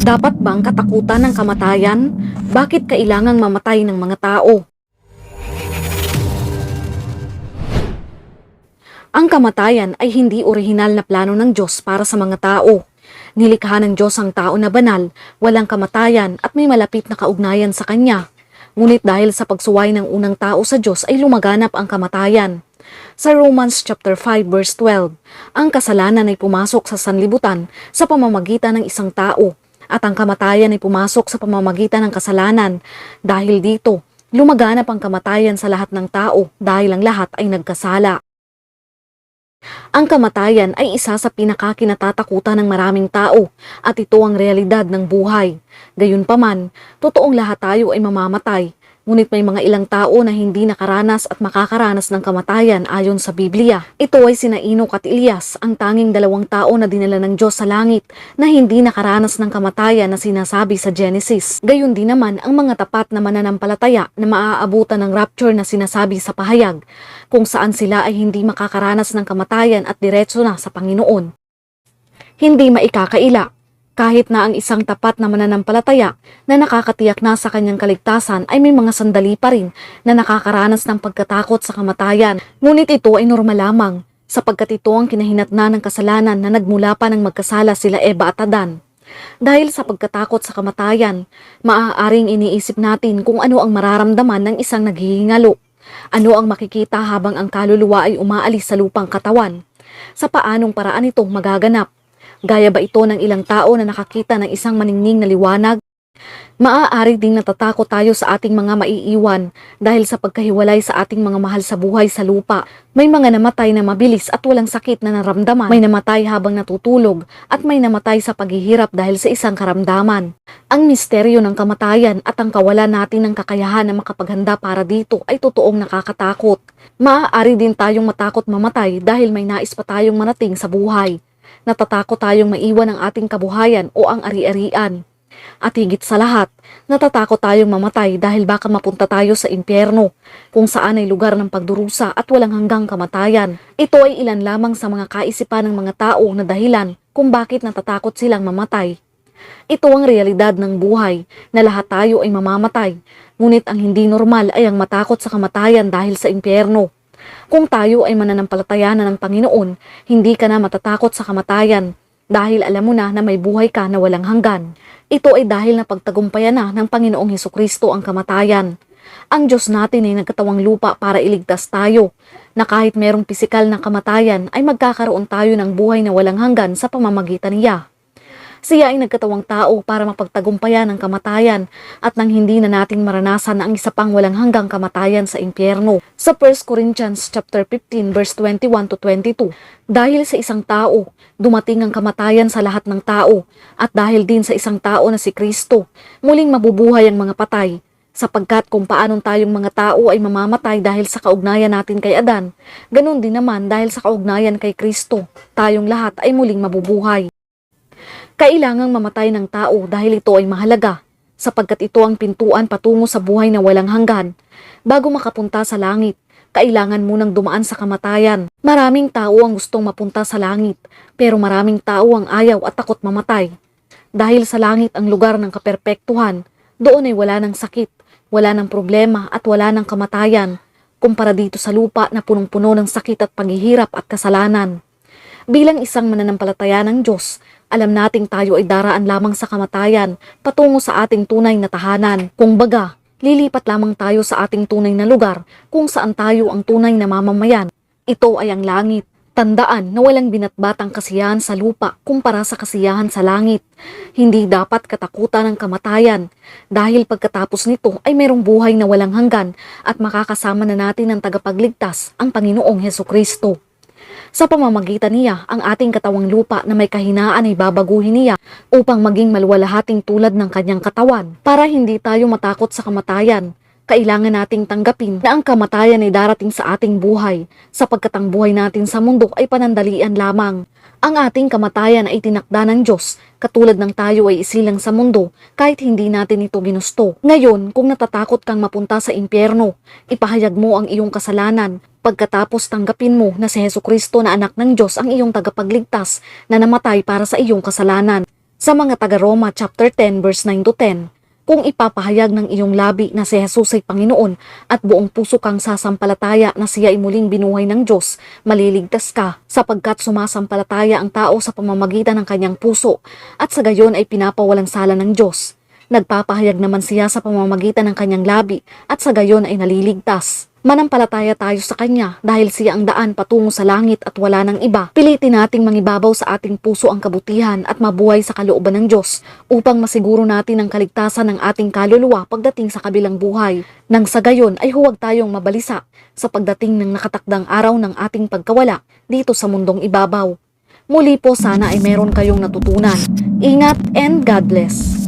Dapat ba ang katakutan ng kamatayan? Bakit kailangang mamatay ng mga tao? Ang kamatayan ay hindi orihinal na plano ng Diyos para sa mga tao. Nilikha ng Diyos ang tao na banal, walang kamatayan at may malapit na kaugnayan sa Kanya. Ngunit dahil sa pagsuway ng unang tao sa Diyos ay lumaganap ang kamatayan. Sa Romans chapter 5 verse 12, ang kasalanan ay pumasok sa sanlibutan sa pamamagitan ng isang tao at ang kamatayan ay pumasok sa pamamagitan ng kasalanan. Dahil dito, lumaganap ang kamatayan sa lahat ng tao dahil ang lahat ay nagkasala. Ang kamatayan ay isa sa pinakakinatatakutan ng maraming tao at ito ang realidad ng buhay. Gayunpaman, totoong lahat tayo ay mamamatay, ngunit may mga ilang tao na hindi nakaranas at makakaranas ng kamatayan ayon sa Biblia. Ito ay sina Enoch at Elias, ang tanging dalawang tao na dinala ng Diyos sa langit na hindi nakaranas ng kamatayan na sinasabi sa Genesis. Gayon din naman ang mga tapat na mananampalataya na maaabutan ng rapture na sinasabi sa pahayag, kung saan sila ay hindi makakaranas ng kamatayan at diretso na sa Panginoon. Hindi maikakaila kahit na ang isang tapat na mananampalataya na nakakatiyak na sa kanyang kaligtasan ay may mga sandali pa rin na nakakaranas ng pagkatakot sa kamatayan. Ngunit ito ay normal lamang sapagkat ito ang kinahinatna ng kasalanan na nagmula pa ng magkasala sila Eva at Adan. Dahil sa pagkatakot sa kamatayan, maaaring iniisip natin kung ano ang mararamdaman ng isang naghihingalo. Ano ang makikita habang ang kaluluwa ay umaalis sa lupang katawan? Sa paanong paraan ito magaganap? Gaya ba ito ng ilang tao na nakakita ng isang maningning na liwanag? Maaari ding natatakot tayo sa ating mga maiiwan dahil sa pagkahiwalay sa ating mga mahal sa buhay sa lupa. May mga namatay na mabilis at walang sakit na naramdaman. May namatay habang natutulog at may namatay sa paghihirap dahil sa isang karamdaman. Ang misteryo ng kamatayan at ang kawalan natin ng kakayahan na makapaghanda para dito ay totoong nakakatakot. Maaari din tayong matakot mamatay dahil may nais pa tayong manating sa buhay. Natatakot tayong maiwan ang ating kabuhayan o ang ari-arian. At higit sa lahat, natatakot tayong mamatay dahil baka mapunta tayo sa impyerno, kung saan ay lugar ng pagdurusa at walang hanggang kamatayan. Ito ay ilan lamang sa mga kaisipan ng mga tao na dahilan kung bakit natatakot silang mamatay. Ito ang realidad ng buhay na lahat tayo ay mamamatay, ngunit ang hindi normal ay ang matakot sa kamatayan dahil sa impyerno. Kung tayo ay mananampalataya na ng Panginoon, hindi ka na matatakot sa kamatayan dahil alam mo na na may buhay ka na walang hanggan. Ito ay dahil na pagtagumpayan na ng Panginoong Heso Kristo ang kamatayan. Ang Diyos natin ay nagkatawang lupa para iligtas tayo, na kahit merong pisikal na kamatayan ay magkakaroon tayo ng buhay na walang hanggan sa pamamagitan niya. Siya ay nagkatawang tao para mapagtagumpayan ang kamatayan at nang hindi na nating maranasan ang isa pang walang hanggang kamatayan sa impyerno. Sa 1 Corinthians chapter 15 verse 21 to 22, dahil sa isang tao, dumating ang kamatayan sa lahat ng tao at dahil din sa isang tao na si Kristo, muling mabubuhay ang mga patay sapagkat kung paanong tayong mga tao ay mamamatay dahil sa kaugnayan natin kay Adan, ganun din naman dahil sa kaugnayan kay Kristo, tayong lahat ay muling mabubuhay. Kailangang mamatay ng tao dahil ito ay mahalaga, sapagkat ito ang pintuan patungo sa buhay na walang hanggan. Bago makapunta sa langit, kailangan munang dumaan sa kamatayan. Maraming tao ang gustong mapunta sa langit, pero maraming tao ang ayaw at takot mamatay. Dahil sa langit ang lugar ng kaperpektuhan, doon ay wala ng sakit, wala ng problema at wala ng kamatayan, kumpara dito sa lupa na punong-puno ng sakit at paghihirap at kasalanan. Bilang isang mananampalataya ng Diyos, alam nating tayo ay daraan lamang sa kamatayan patungo sa ating tunay na tahanan. Kung baga, lilipat lamang tayo sa ating tunay na lugar kung saan tayo ang tunay na mamamayan. Ito ay ang langit. Tandaan na walang binatbatang kasiyahan sa lupa kumpara sa kasiyahan sa langit. Hindi dapat katakutan ng kamatayan dahil pagkatapos nito ay mayroong buhay na walang hanggan at makakasama na natin ang tagapagligtas, ang Panginoong Heso Kristo. Sa pamamagitan niya, ang ating katawang lupa na may kahinaan ay babaguhin niya upang maging maluwalahating tulad ng kanyang katawan. Para hindi tayo matakot sa kamatayan, kailangan nating tanggapin na ang kamatayan ay darating sa ating buhay sapagkat ang buhay natin sa mundo ay panandalian lamang. Ang ating kamatayan ay tinakda ng Diyos katulad ng tayo ay isilang sa mundo kahit hindi natin ito ginusto. Ngayon, kung natatakot kang mapunta sa impyerno, ipahayag mo ang iyong kasalanan Pagkatapos tanggapin mo na si Heso Kristo na anak ng Diyos ang iyong tagapagligtas na namatay para sa iyong kasalanan. Sa mga taga-Roma chapter 10 verse 9 to 10, kung ipapahayag ng iyong labi na si Jesus ay Panginoon at buong puso kang sasampalataya na siya ay muling binuhay ng Diyos, maliligtas ka sapagkat sumasampalataya ang tao sa pamamagitan ng kanyang puso at sa gayon ay pinapawalang sala ng Diyos. Nagpapahayag naman siya sa pamamagitan ng kanyang labi at sa gayon ay naliligtas. Manampalataya tayo sa Kanya dahil siya ang daan patungo sa langit at wala ng iba. Pilitin nating mangibabaw sa ating puso ang kabutihan at mabuhay sa kalooban ng Diyos upang masiguro natin ang kaligtasan ng ating kaluluwa pagdating sa kabilang buhay. Nang sa gayon ay huwag tayong mabalisa sa pagdating ng nakatakdang araw ng ating pagkawala dito sa mundong ibabaw. Muli po sana ay meron kayong natutunan. Ingat and God bless.